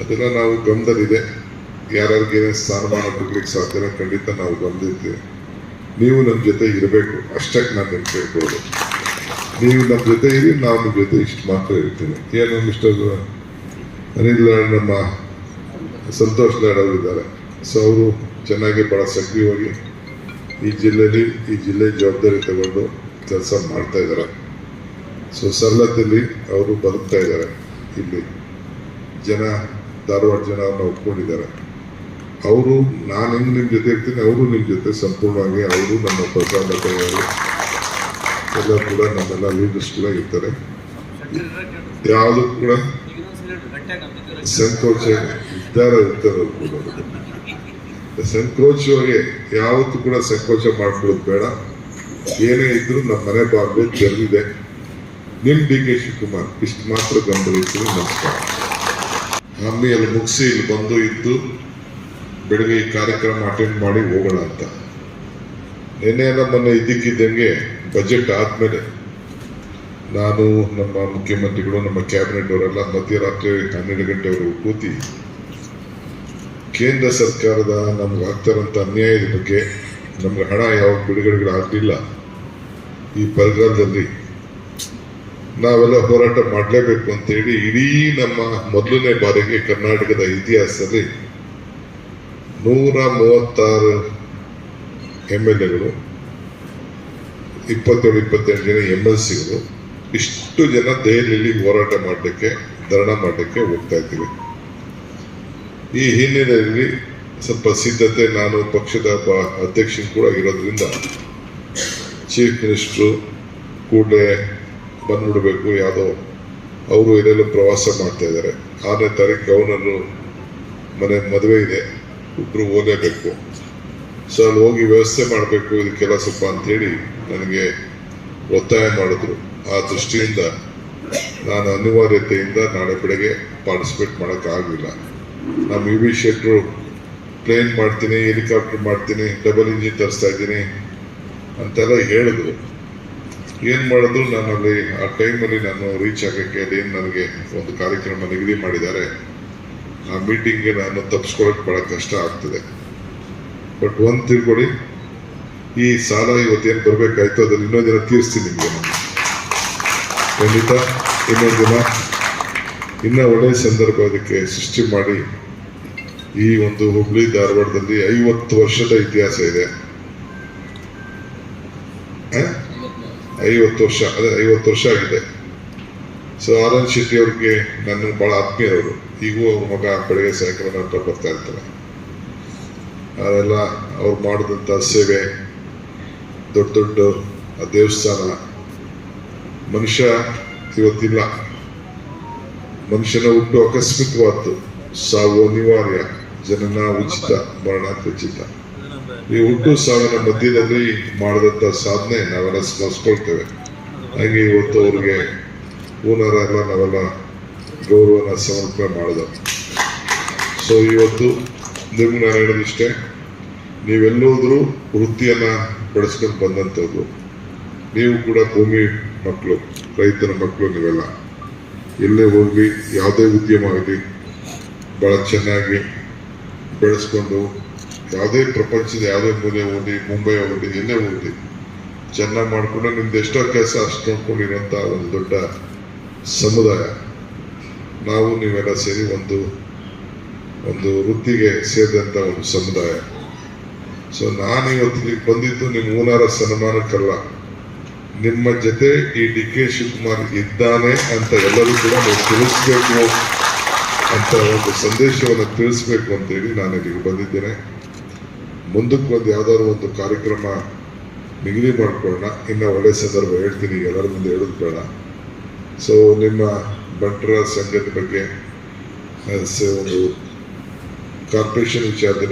ಅದೆಲ್ಲ ನಾವು ಗಮನದಲ್ಲಿದೆ ಯಾರ್ಯಾರಿಗೆ ಸ್ಥಾನಮಾನ ಕೊಡ್ಲಿಕ್ಕೆ ಸಾಧ್ಯ ಖಂಡಿತ ನಾವು ಗಮನಿರ್ತೀವಿ ನೀವು ನಮ್ಮ ಜೊತೆ ಇರಬೇಕು. ಅಷ್ಟಕ್ಕೆ ನಾನು ನಿಮ್ಗೆ ಹೇಳ್ಬೋದು. ನೀವು ನಮ್ಮ ಜೊತೆ ಇರಿ, ನಾವು ನಿಮ್ಮ ಜೊತೆ ಇಷ್ಟು ಮಾತ್ರ ಇರ್ತೀನಿ ಏನು ಮಿಸ್ಟರ್ ಅನಿಲ್ ನಮ್ಮ ಸಂತೋಷ್ ಲಾಡ್ ಸೊ ಅವರು ಚೆನ್ನಾಗಿ ಭಾಳ ಸಕ್ರಿಯವಾಗಿ ಈ ಜಿಲ್ಲೆಯಲ್ಲಿ, ಈ ಜಿಲ್ಲೆ ಜವಾಬ್ದಾರಿ ತಗೊಂಡು ಕೆಲಸ ಮಾಡ್ತಾ ಇದ್ದಾರೆ. ಸೊ ಸರಳತೆಯಲ್ಲಿ ಅವರು ಬದುಕ್ತಾ ಇದ್ದಾರೆ ಇಲ್ಲಿ. ಜನ ಧಾರವಾಡ ಜನ ಅವ್ರನ್ನ ಒಪ್ಕೊಂಡಿದ್ದಾರೆ. ಅವರು, ನಾನು ಹೆಂಗೆ ನಿಮ್ಮ ಜೊತೆ ಇರ್ತೀನಿ, ಅವರು ನಿಮ್ಮ ಜೊತೆ ಸಂಪೂರ್ಣವಾಗಿ ಅವರು ನಮ್ಮ ಪ್ರಸಾದ ಕೈಯವರು ಎಲ್ಲ ಕೂಡ ನಮ್ಮೆಲ್ಲ ಲೀಡರ್ಸ್ ಕೂಡ ಇರ್ತಾರೆ. ಯಾವುದು ಕೂಡ ಸಂಕೋಚ ಇದ್ದಾರೆ ಇರ್ತಾರೆ ಕೂಡ ಸಂಕೋಚವಾಗಿ ಯಾವತ್ತೂ ಕೂಡ ಸಂಕೋಚ ಮಾಡ್ಕೊಳ್ಳೋದು ಬೇಡ. ಏನೇ ಇದ್ರೂ ನಮ್ಮ ಮನೆ ಬಾಗಿಲು ತೆರೆದಿದೆ. ನಿಮ್ಮ ಡಿ ಕೆ ಶಿವಕುಮಾರ್, ಇಷ್ಟು ಮಾತ್ರ ಗಮನಿಸ್ತೀನಿ ನಮಸ್ಕಾರ. ನಮ್ಮಿ ಅಲ್ಲಿ ಮುಗಿಸಿ ಇಲ್ಲಿ ಬಂದು ಇದ್ದು ಬೆಳಗ್ಗೆ ಈ ಕಾರ್ಯಕ್ರಮ ಅಟೆಂಡ್ ಮಾಡಿ ಹೋಗೋಣ ಅಂತ. ನಿನ್ನೆ ನಮ್ಮನ್ನು ಮೊನ್ನೆ ಇದ್ದಕ್ಕಿದ್ದಂಗೆ ಬಜೆಟ್ ಆದಮೇಲೆ ನಾನು, ನಮ್ಮ ಮುಖ್ಯಮಂತ್ರಿಗಳು, ನಮ್ಮ ಕ್ಯಾಬಿನೆಟ್ ಅವರೆಲ್ಲ ಮಧ್ಯರಾತ್ರಿ ಹನ್ನೆರಡು ಗಂಟೆವರೆಗೂ ಕೂತಿ ಕೇಂದ್ರ ಸರ್ಕಾರದ ನಮ್ಗೆ ಆಗ್ತಾರಂತ ಅನ್ಯಾಯದ ಬಗ್ಗೆ ನಮ್ಗೆ ಹಣ ಯಾವ ಬಿಡುಗಡೆಗಳಾಗಲಿಲ್ಲ, ಈ ಬರಗಾಲದಲ್ಲಿ ನಾವೆಲ್ಲ ಹೋರಾಟ ಮಾಡಲೇಬೇಕು ಅಂತೇಳಿ ಇಡೀ ನಮ್ಮ ಮೊದಲನೇ ಬಾರಿಗೆ ಕರ್ನಾಟಕದ ಇತಿಹಾಸದಲ್ಲಿ ನೂರ ಮೂವತ್ತಾರು ಎಂ ಎಲ್ ಎಗಳು, ಇಪ್ಪತ್ತೇಳು, ಇಪ್ಪತ್ತೆಂಟು ಜನ ಎಂ ಎಲ್ ಸಿಗಳು, ಇಷ್ಟು ಜನ ದೆಹಲಿಯಲ್ಲಿ ಹೋರಾಟ ಮಾಡಲಿಕ್ಕೆ, ಧರಣ ಮಾಡಲಿಕ್ಕೆ ಹೋಗ್ತಾ ಇದ್ದೀವಿ. ಈ ಹಿನ್ನೆಲೆಯಲ್ಲಿ ಸ್ವಲ್ಪ ಸಿದ್ಧತೆ, ನಾನು ಪಕ್ಷದ ಅಧ್ಯಕ್ಷ ಅಧ್ಯಕ್ಷನ್ ಕೂಡ ಇರೋದ್ರಿಂದ, ಚೀಫ್ ಮಿನಿಸ್ಟ್ರು ಕೂಡಲೇ ಬಂದ್ಬಿಡ್ಬೇಕು, ಯಾವುದೋ ಅವರು ಎಲ್ಲೆಲ್ಲೋ ಪ್ರವಾಸ ಮಾಡ್ತಾ ಇದ್ದಾರೆ ಆರನೇ ತಾರೀಕು ಗವರ್ನರು ಮನೆ ಮದುವೆ ಇದೆ, ಇಬ್ರು ಓದಲೇಬೇಕು. ಸೊ ಅಲ್ಲಿ ಹೋಗಿ ವ್ಯವಸ್ಥೆ ಮಾಡಬೇಕು ಇದಕ್ಕೆಲ್ಲ ಸ್ವಲ್ಪ ಅಂತೇಳಿ ನನಗೆ ಒತ್ತಾಯ ಮಾಡಿದ್ರು. ಆ ದೃಷ್ಟಿಯಿಂದ ನಾನು ಅನಿವಾರ್ಯತೆಯಿಂದ ನಾಳೆ ಬೆಳಗ್ಗೆ ಪಾರ್ಟಿಸಿಪೇಟ್ ಮಾಡೋಕ್ಕಾಗಲಿಲ್ಲ. ನಮ್ಮ ಯು ವಿ ಶೆಟ್ರು ಪ್ಲೇನ್ ಮಾಡ್ತೀನಿ, ಹೆಲಿಕಾಪ್ಟರ್ ಮಾಡ್ತೀನಿ ಡಬಲ್ ಇಂಜಿನ್ ತರಿಸ್ತಾ ಇದ್ದೀನಿ ಅಂತೆಲ್ಲ ಹೇಳಿದ್ರು. ಏನು ಮಾಡಿದ್ರು ನಾನು ಅಲ್ಲಿ ಆ ಟೈಮಲ್ಲಿ ನಾನು ರೀಚ್ ಆಗೋಕ್ಕೆ ಅದೇನು ನನಗೆ ಒಂದು ಕಾರ್ಯಕ್ರಮ ನಿಗದಿ ಮಾಡಿದ್ದಾರೆ, ಆ ಮೀಟಿಂಗ್ಗೆ ನಾನು ತಪ್ಪಿಸ್ಕೊಳ್ಳೋಕೆ ಬಹಳ ಕಷ್ಟ ಆಗ್ತದೆ. ಬಟ್ ಒಂದು ತಿಳ್ಕೊಳ್ಳಿ ಈ ಸಾಲ ಇವತ್ತೇನು ಬರಬೇಕಾಯ್ತು ಅದನ್ನು ಇನ್ನೊಂದು ದಿನ ತೀರಿಸ್ತೀನಿ ನಿಮಗೆ. ನಾನು ಖಂಡಿತ, ಇನ್ನೊಂದು ದಿನ. ಇನ್ನೂ ಒಳ್ಳೆಯ ಸಂದರ್ಭ ಅದಕ್ಕೆ ಸೃಷ್ಟಿ ಮಾಡಿ, ಈ ಒಂದು ಹುಬ್ಳಿ ಧಾರವಾಡದಲ್ಲಿ ಐವತ್ತು ವರ್ಷದ ಇತಿಹಾಸ ಇದೆ? ಐವತ್ತು ವರ್ಷ, ಅದೇ ಐವತ್ತು ವರ್ಷ ಆಗಿದೆ. ಸೊ ಎನ್ ಶೆಟ್ಟಿ ಅವ್ರಿಗೆ ನನ್ನ ಬಹಳ ಆತ್ಮೀಯರವರು. ಈಗೂ ಅವ್ರ ಮಗ ಬೆಳಗ್ಗೆ ಸಾಯಂಕಾಲ ನಂತರ ಬರ್ತಾ ಇರ್ತಾರೆ ಅದೆಲ್ಲ ಅವ್ರು ಮಾಡಿದಂಥ ಸೇವೆ, ದೊಡ್ಡ ದೊಡ್ಡ ದೇವಸ್ಥಾನ, ಮನುಷ್ಯ ಇವತ್ತಿಲ್ಲ. ಮನುಷ್ಯನ ಹುಟ್ಟು ಆಕಸ್ಮಿಕವಾದ್ದು ಸಾವು ಅನಿವಾರ್ಯ. ಜನನ ಉಚಿತ ಮರಣ ಖಚಿತ ಈ ಹುಟ್ಟು ಸಾವಿನ ಮಧ್ಯದಲ್ಲಿ ಮಾಡಿದಂಥ ಸಾಧನೆ ನಾವೆಲ್ಲ ಸ್ಮರಿಸ್ಕೊಳ್ತೇವೆ. ಹಾಗೆ ಇವತ್ತು ಅವ್ರಿಗೆ ಹೂನರ ಎಲ್ಲ ನಾವೆಲ್ಲ ಗೌರವನ ಸಮರ್ಪಣೆ ಮಾಡಿದ ಸೊ ಇವತ್ತು ನಿಮ್ಗೆ ನಾನು ಹೇಳೋದಿಷ್ಟೇ ನೀವೆಲ್ಲೋದ್ರೂ ವೃತ್ತಿಯನ್ನ ಬೆಳೆಸ್ಕೊಂಡು ಬಂದಂಥದ್ದು ನೀವು ಕೂಡ ಭೂಮಿ ಮಕ್ಕಳು, ರೈತರ ಮಕ್ಕಳು ನೀವೆಲ್ಲ. ಎಲ್ಲೇ ಹೋಗಿ ಯಾವುದೇ ಉದ್ಯಮ ಆಗಲಿ ಭಾಳ ಚೆನ್ನಾಗಿ ಬೆಳೆಸ್ಕೊಂಡು ಯಾವುದೇ ಪ್ರಪಂಚದ ಯಾವುದೇ ಮೂಲೆ ಹೋಗಿ ಮುಂಬೈ ಹೋಗಲಿ ಎಲ್ಲೇ ಹೋಗಲಿ ಚೆನ್ನಾಗಿ ಮಾಡಿಕೊಂಡು ನಿಮ್ದು ಎಷ್ಟೋ ಕೆಲಸ ಅಷ್ಟು ನೋಡ್ಕೊಂಡಿರೋಂಥ ಒಂದು ದೊಡ್ಡ ಸಮುದಾಯ. ನಾವು ನೀವೆಲ್ಲ ಸೇರಿ ಒಂದು ಒಂದು ವೃತ್ತಿಗೆ ಸೇರಿದಂಥ ಒಂದು ಸಮುದಾಯ. ಸೊ ನಾನು ಇವತ್ತು ಇಲ್ಲಿಗೆ ಬಂದಿದ್ದು ನಿಮ್ಮ ಮೂಲಾರ ಸನ್ಮಾನಕ್ಕಲ್ಲ. ನಿಮ್ಮ ಜೊತೆ ಈ ಡಿ ಕೆ ಶಿವಕುಮಾರ್ ಇದ್ದಾನೆ ಅಂತ ಎಲ್ಲರೂ ಕೂಡ ನೀವು ತಿಳಿಸ್ಬೇಕು ಅಂತ ಒಂದು ಸಂದೇಶವನ್ನು ತಿಳಿಸ್ಬೇಕು ಅಂತೇಳಿ ನಾನು ಇಲ್ಲಿಗೆ ಬಂದಿದ್ದೇನೆ. ಮುಂದಕ್ಕೆ ಒಂದು ಯಾವ್ದಾದ್ರು ಒಂದು ಕಾರ್ಯಕ್ರಮ ನಿಗದಿ ಮಾಡ್ಕೊಳ್ಳೋಣ. ಇನ್ನು ಒಳ್ಳೆ ಸಂದರ್ಭ ಹೇಳ್ತೀನಿ ಎಲ್ಲರ ಮುಂದೆ ಹೇಳೋದು ಬೇಡ. ಸೊ ನಿಮ್ಮ ಬಂಟರ ಸಂಘದ ಬಗ್ಗೆ ಒಂದು ಕಾರ್ಪೊರೇಷನ್ ವಿಚಾರದಲ್ಲಿ